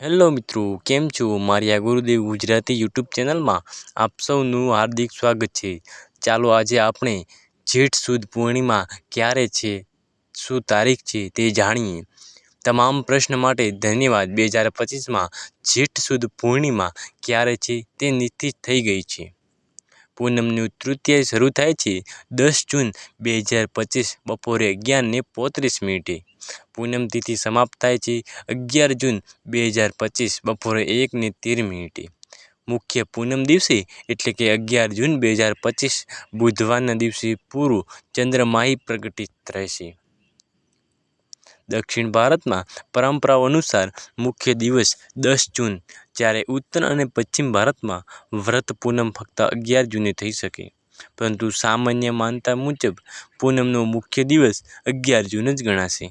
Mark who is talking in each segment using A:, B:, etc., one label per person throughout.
A: Hello મિત્રો, કેમ છો? મારી આ ગુરુદેવ ગુજરાતી યુટ્યુબ ચેનલમાં આપ સૌનું હાર્દિક સ્વાગત છે. ચાલો આજે આપણે જેઠ સુદ પૂર્ણિમા ક્યારે છે, શું તારીખ છે તે જાણીએ. તમામ પ્રશ્ન માટે ધન્યવાદ. બે હજાર પચીસમાં જેઠ સુદ પૂર્ણિમા ક્યારે છે તે નિશ્ચિત થઈ ગઈ છે. પૂનમનું તૃતીય શરૂ થાય છે દસ જૂન બે હજાર પચીસ બપોરે અગિયારને પોત્રીસ મિનિટે. પૂનમ તિથિ સમાપ્ત થાય છે અગિયાર જૂન બે હજાર પચીસ બપોરે એકને તેર મિનિટે. મુખ્ય પૂનમ દિવસે એટલે કે અગિયાર જૂન બે હજાર પચીસ બુધવારના દિવસે પૂરું ચંદ્રમાહી પ્રગટિત રહેશે. દક્ષિણ ભારતમાં પરંપરાઓ અનુસાર મુખ્ય દિવસ દસ જૂન, જ્યારે ઉત્તર અને પશ્ચિમ ભારતમાં વ્રત પૂનમ ફક્ત અગિયાર જૂને થઈ શકે. પરંતુ સામાન્ય માનતા મુજબ પૂનમનો મુખ્ય દિવસ અગિયાર જૂન જ ગણાશે.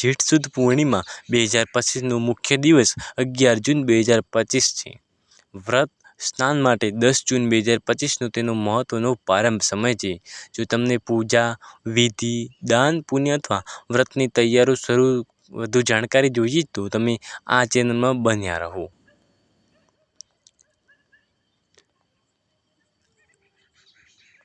A: જેઠ સુદ પૂર્ણિમા બે હજાર પચીસનો મુખ્ય દિવસ અગિયાર જૂન બે હજાર પચીસ છે. વ્રત સ્નાન માટે દસ જૂન બે હજાર પચીસનો તેનો મહત્ત્વનો પ્રારંભ સમય છે. જો તમને પૂજા, વિધિ, દાન, પુણ્ય અથવા વ્રતની તૈયારીઓ શરૂ વધુ જાણકારી જોઈએ તો તમે આ ચેનલમાં બન્યા રહો.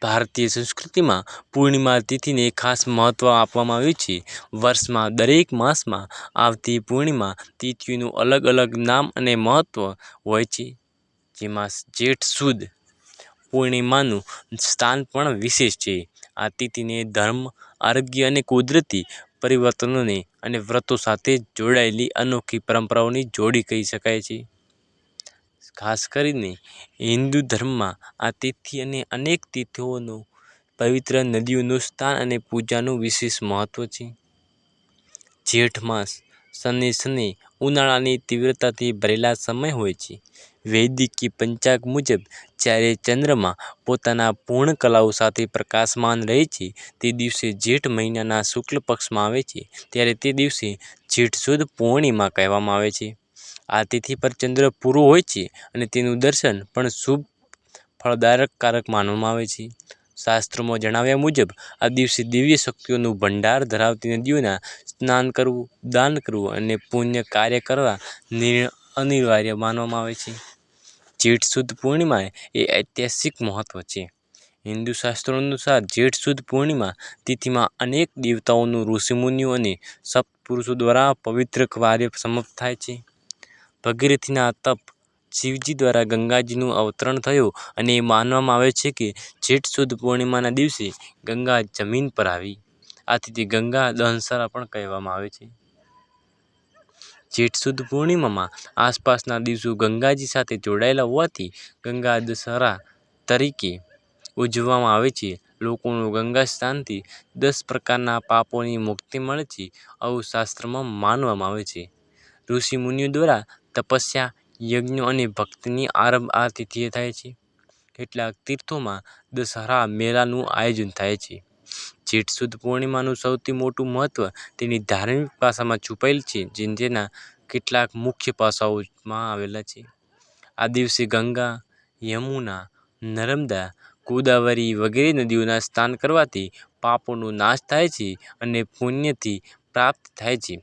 A: ભારતીય સંસ્કૃતિમાં પૂર્ણિમા તિથિને ખાસ મહત્ત્વ આપવામાં આવ્યું છે. વર્ષમાં દરેક માસમાં આવતી પૂર્ણિમા તિથિનું અલગ અલગ નામ અને મહત્ત્વ હોય છે. જેમાં જેઠ સુદ પૂર્ણિમાનું સ્થાન પણ વિશેષ છે. આ તિથિને ધર્મ, આરોગ્ય અને કુદરતી પરિવર્તનોને અને વ્રતો સાથે જોડાયેલી અનોખી પરંપરાઓની જોડી કહી શકાય છે. ખાસ કરીને હિન્દુ ધર્મમાં આ તિથિ અને અનેક તિથિઓનું પવિત્ર નદીઓનું સ્થાન અને પૂજાનું વિશેષ મહત્ત્વ છે. જેઠ માસ શનિ શનિ ઉનાળાની તીવ્રતાથી ભરેલા સમય હોય છે. વૈદિક પંચાગ મુજબ જ્યારે ચંદ્રમાં પોતાના પૂર્ણ કલાઓ સાથે પ્રકાશમાન રહે છે, તે દિવસે જેઠ મહિનાના શુક્લ પક્ષમાં આવે છે. ત્યારે તે દિવસે જેઠ સુદ પૂર્ણિમા કહેવામાં આવે છે. આ તિથિ પર ચંદ્ર પૂરો હોય છે અને તેનું દર્શન પણ શુભ ફળદાયક કારક માનવામાં આવે છે. શાસ્ત્રોમાં જણાવ્યા મુજબ, આ દિવસે દિવ્ય શક્તિઓનું ભંડાર ધરાવતી નદીઓના સ્નાન કરવું, દાન કરવું અને પુણ્ય કાર્ય કરવા અનિવાર્ય માનવામાં આવે છે. જેઠ સુદ પૂર્ણિમા એ ઐતિહાસિક મહત્ત્વ છે. હિન્દુ શાસ્ત્રો અનુસાર જેઠ સુદ પૂર્ણિમા તિથિમાં અનેક દેવતાઓનું ઋષિમુનિઓ અને સપ્તપુરુષો દ્વારા પવિત્ર કાર્ય સમાપ્ત થાય છે. ભગીરથીના તપ શિવજી દ્વારા ગંગાજીનું અવતરણ થયું અને એ માનવામાં આવે છે કે જેઠ સુદ પૂર્ણિમાના દિવસે ગંગા જમીન પર આવી. આથી તે ગંગા દહનસરા પણ કહેવામાં આવે છે. જેઠ સુદ પૂર્ણિમામાં આસપાસના દિવસો ગંગાજી સાથે જોડાયેલા હોવાથી ગંગા દશહરા તરીકે ઉજવવામાં આવે છે. લોકોનું ગંગા સ્નાનથી દસ પ્રકારના પાપોની મુક્તિ મળે છે. આવું શાસ્ત્રમાં માનવામાં આવે છે. ઋષિ મુનિઓ દ્વારા તપસ્યા યજ્ઞો અને ભક્તિની આરંભ આ તિથિએ થાય છે. કેટલાક તીર્થોમાં દશહરા મેળાનું આયોજન થાય છે. જેઠ સુદ પૂર્ણિમાનું સૌથી મોટું મહત્ત્વ તેની ધાર્મિક પાસામાં છુપાયેલ છે જે જેના કેટલાક મુખ્ય પાસાઓમાં આવેલા છે. આ દિવસે ગંગા, યમુના, નર્મદા, ગોદાવરી વગેરે નદીઓના સ્નાન કરવાથી પાપોનો નાશ થાય છે અને પુણ્યથી પ્રાપ્ત થાય છે.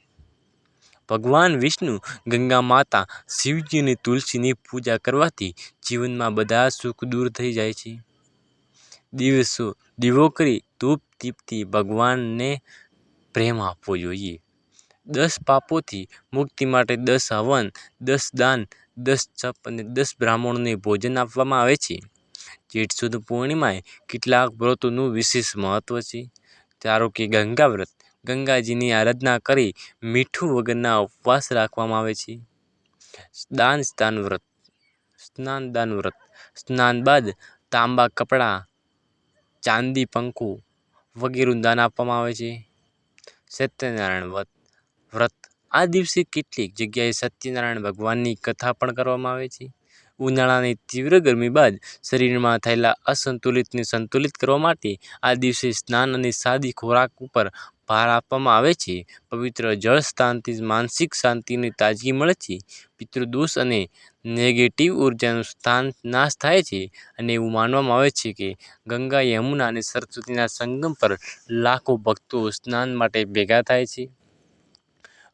A: ભગવાન વિષ્ણુ, ગંગા માતા શિવજી અને તુલસીની પૂજા કરવાથી જીવનમાં બધા સુખ દૂર થઈ જાય છે. દિવસો દીવો કરી ધૂપ દીપથી ભગવાનને પ્રેમ આપવો જોઈએ. દસ પાપોથી મુક્તિ માટે દસ હવન, દસ દાન, દસ જપ અને દસ બ્રાહ્મણોને ભોજન આપવામાં આવે છે. જેઠ સુદ પૂર્ણિમાએ કેટલાક વ્રતોનું વિશેષ મહત્ત્વ છે. ધારો કે ગંગા વ્રત. ગંગાજીની આરાધના કરી મીઠું વગરના ઉપવાસ રાખવામાં આવે છે. દાન સ્નાન વ્રત, સ્નાન દાન વ્રત, સ્નાન બાદ તાંબા કપડાં, ચાંદી પંખું વગેરેનું દાન આપવામાં આવે છે. સત્યનારાયણ વ્રત વ્રત આ દિવસે કેટલીક જગ્યાએ સત્યનારાયણ ભગવાનની કથા પણ કરવામાં આવે છે. ઉનાળાની તીવ્ર ગરમી બાદ શરીરમાં થયેલા અસંતુલિતને સંતુલિત કરવા માટે આ દિવસે સ્નાન અને સાદી ખોરાક ઉપર ભાર આપવામાં આવે છે. પવિત્ર જળ સ્થાનથી માનસિક શાંતિની તાજગી મળે છે. પિતૃદોષ અને નેગેટિવ ઉર્જાનું સ્થાન નાશ થાય છે અને એવું માનવામાં આવે છે કે ગંગા, યમુના અને સરસ્વતીના સંગમ પર લાખો ભક્તો સ્નાન માટે ભેગા થાય છે.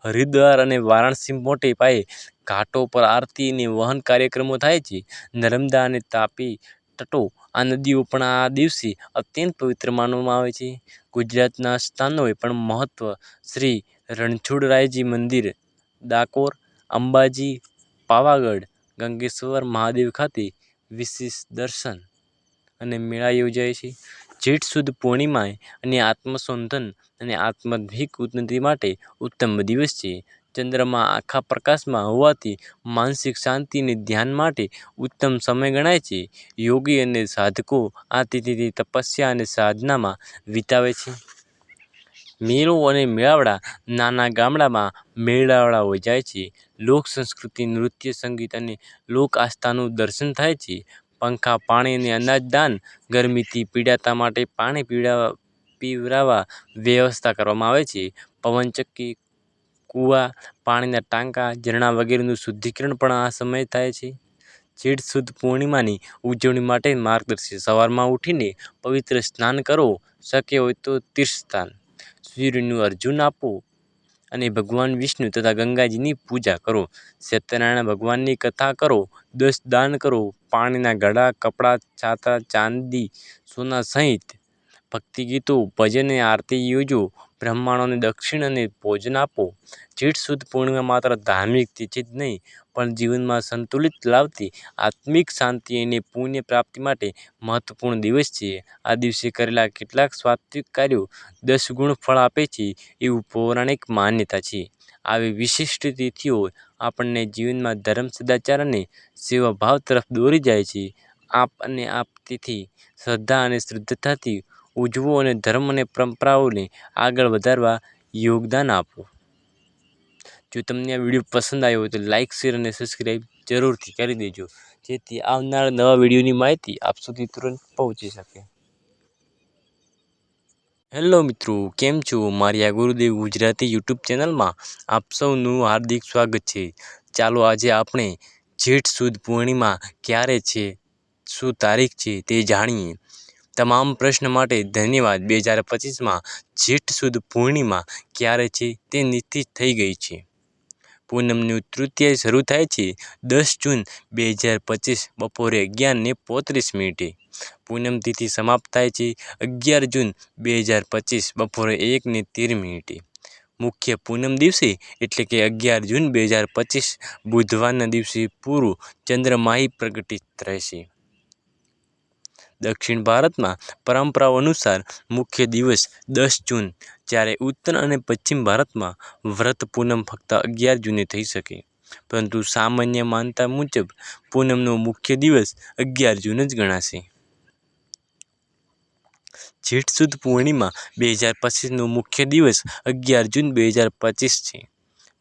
A: હરિદ્વાર અને વારાણસી મોટે પાયે ઘાટો પર આરતી અને વહન કાર્યક્રમો થાય છે. નર્મદા અને તાપી તટો આ નદીઓ પણ આ દિવસે અત્યંત પવિત્ર માનવામાં આવે છે. ગુજરાતના સ્થાનોએ પણ મહત્ત્વ શ્રી રણછોડરાયજી મંદિર, ડાકોર, અંબાજી, પાવાગઢ, ગંગેશ્વર મહાદેવ ખાતે વિશેષ દર્શન અને મેળા યોજાય છે. જેઠ સુદ પૂર્ણિમાએ અને આત્મસંધન અને આત્માધિક ઉન્નતિ માટે ઉત્તમ દિવસ છે. ચંદ્રમાં આખા પ્રકાશમાં હોવાથી માનસિક શાંતિને ધ્યાન માટે ઉત્તમ સમય ગણાય છે. યોગી અને સાધકો આ તિથિથી તપસ્યા અને સાધનામાં વિતાવે છે. મેળો અને મેળાવડા નાના ગામડામાં મેળાવડા યોજાય છે. લોક સંસ્કૃતિ, નૃત્ય, સંગીત અને લોક આસ્થાનું દર્શન થાય છે. પંખા, પાણી અને અનાજ દાન, ગરમીથી પીડાતા માટે પાણી પીડા પીવડાવવા વ્યવસ્થા કરવામાં આવે છે. પવનચક્કી કૂવા, પાણીના ટાંકા, ઝરણા વગેરેનું શુદ્ધિકરણ પણ આ સમયે થાય છે. જેઠ સુદ પૂર્ણિમાની ઉજવણી માટે માર્ગદર્શિત સવારમાં ઉઠીને પવિત્ર સ્નાન કરો, શક્ય હોય તો તીર્થસ્થાન સૂર્યનું અર્જુન આપો અને ભગવાન વિષ્ણુ તથા ગંગાજીની પૂજા કરો. સત્યનારાયણ ભગવાનની કથા કરો, દસ દાન કરો, પાણીના ઘડા કપડાં, છાતા, ચાંદી, સોના સહિત ભક્તિ ગીતો ભજન આરતી યોજો. બ્રાહ્મણોને દક્ષિણ અને ભોજન આપો. જેઠ સુદ પૂર્ણિમા માત્ર ધાર્મિક તિથિ જ નહીં, પણ જીવનમાં સંતુલિત લાવતી આત્મિક શાંતિ અને પુણ્ય પ્રાપ્તિ માટે મહત્વપૂર્ણ દિવસ છે. આ દિવસે કરેલા કેટલાક સાત્વિક કાર્યો દસ ગુણ ફળ આપે છે એવું પૌરાણિક માન્યતા છે. આવી વિશિષ્ટ તિથિઓ આપણને જીવનમાં ધર્મ સદાચાર અને સેવાભાવ તરફ દોરી જાય છે. આપ અને આપ તિથિ શ્રદ્ધા અને શ્રદ્ધાથી ઉજવો અને ધર્મ અને પરંપરાઓને આગળ વધારવા યોગદાન આપો. જો તમને આ વીડિયો પસંદ આવ્યો હોય તો લાઇક શેર અને સબસ્ક્રાઈબ જરૂરથી કરી દેજો. જેથી આવનારા નવા વિડીયોની માહિતી આપ સુધી તુરંત પહોંચી શકે. હેલો મિત્રો, કેમ છો? મારી આ ગુરુદેવ ગુજરાતી યુટ્યુબ ચેનલમાં આપ સૌનું હાર્દિક સ્વાગત છે. ચાલો આજે આપણે જેઠ સુદ પૂર્ણિમા ક્યારે છે, શું તારીખ છે તે જાણીએ. તમામ પ્રશ્ન માટે ધન્યવાદ. બે હજાર પચીસમાં જેઠ સુદ પૂર્ણિમા ક્યારે છે તે નિશ્ચિત થઈ ગઈ છે. પૂનમનું તૃતીય શરૂ થાય છે દસ જૂન બે હજાર પચીસ બપોરે અગિયારને પોત્રીસ મિનિટે. પૂનમ તિથિ સમાપ્ત થાય છે અગિયાર જૂન બે હજાર પચીસ બપોરે એકને તેર મિનિટે. મુખ્ય પૂનમ દિવસે એટલે કે અગિયાર જૂન બે હજાર પચીસ બુધવારના દિવસે પૂરું ચંદ્રમાહી પ્રગટિત રહેશે. દક્ષિણ ભારતમાં પરંપરાઓ અનુસાર મુખ્ય દિવસ દસ જૂન, જ્યારે ઉત્તર અને પશ્ચિમ ભારતમાં વ્રત પૂનમ ફક્ત અગિયાર જૂને થઈ શકે. પરંતુ સામાન્ય માનતા મુજબ, પૂનમનો મુખ્ય દિવસ અગિયાર જૂન જ ગણાશે. જેઠ સુદ પૂર્ણિમા બે હજાર પચીસનો મુખ્ય દિવસ અગિયાર જૂન બે હજાર પચીસ છે.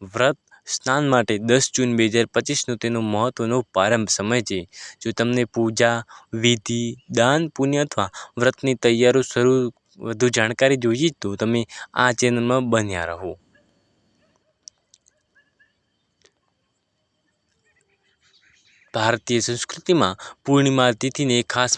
A: વ્રત સ્નાન માટે દસ જૂન બે હજાર પચીસનો તેનો મહત્ત્વનો પ્રારંભ સમય છે. જો તમને પૂજા, વિધિ, દાન, પુણ્ય અથવા વ્રતની તૈયારીઓ શરૂ વધુ જાણકારી જોઈએ તો તમે આ ચેનલમાં બન્યા રહો. ભારતીય સંસ્કૃતિમાં પૂર્ણિમા તિથિને ખાસ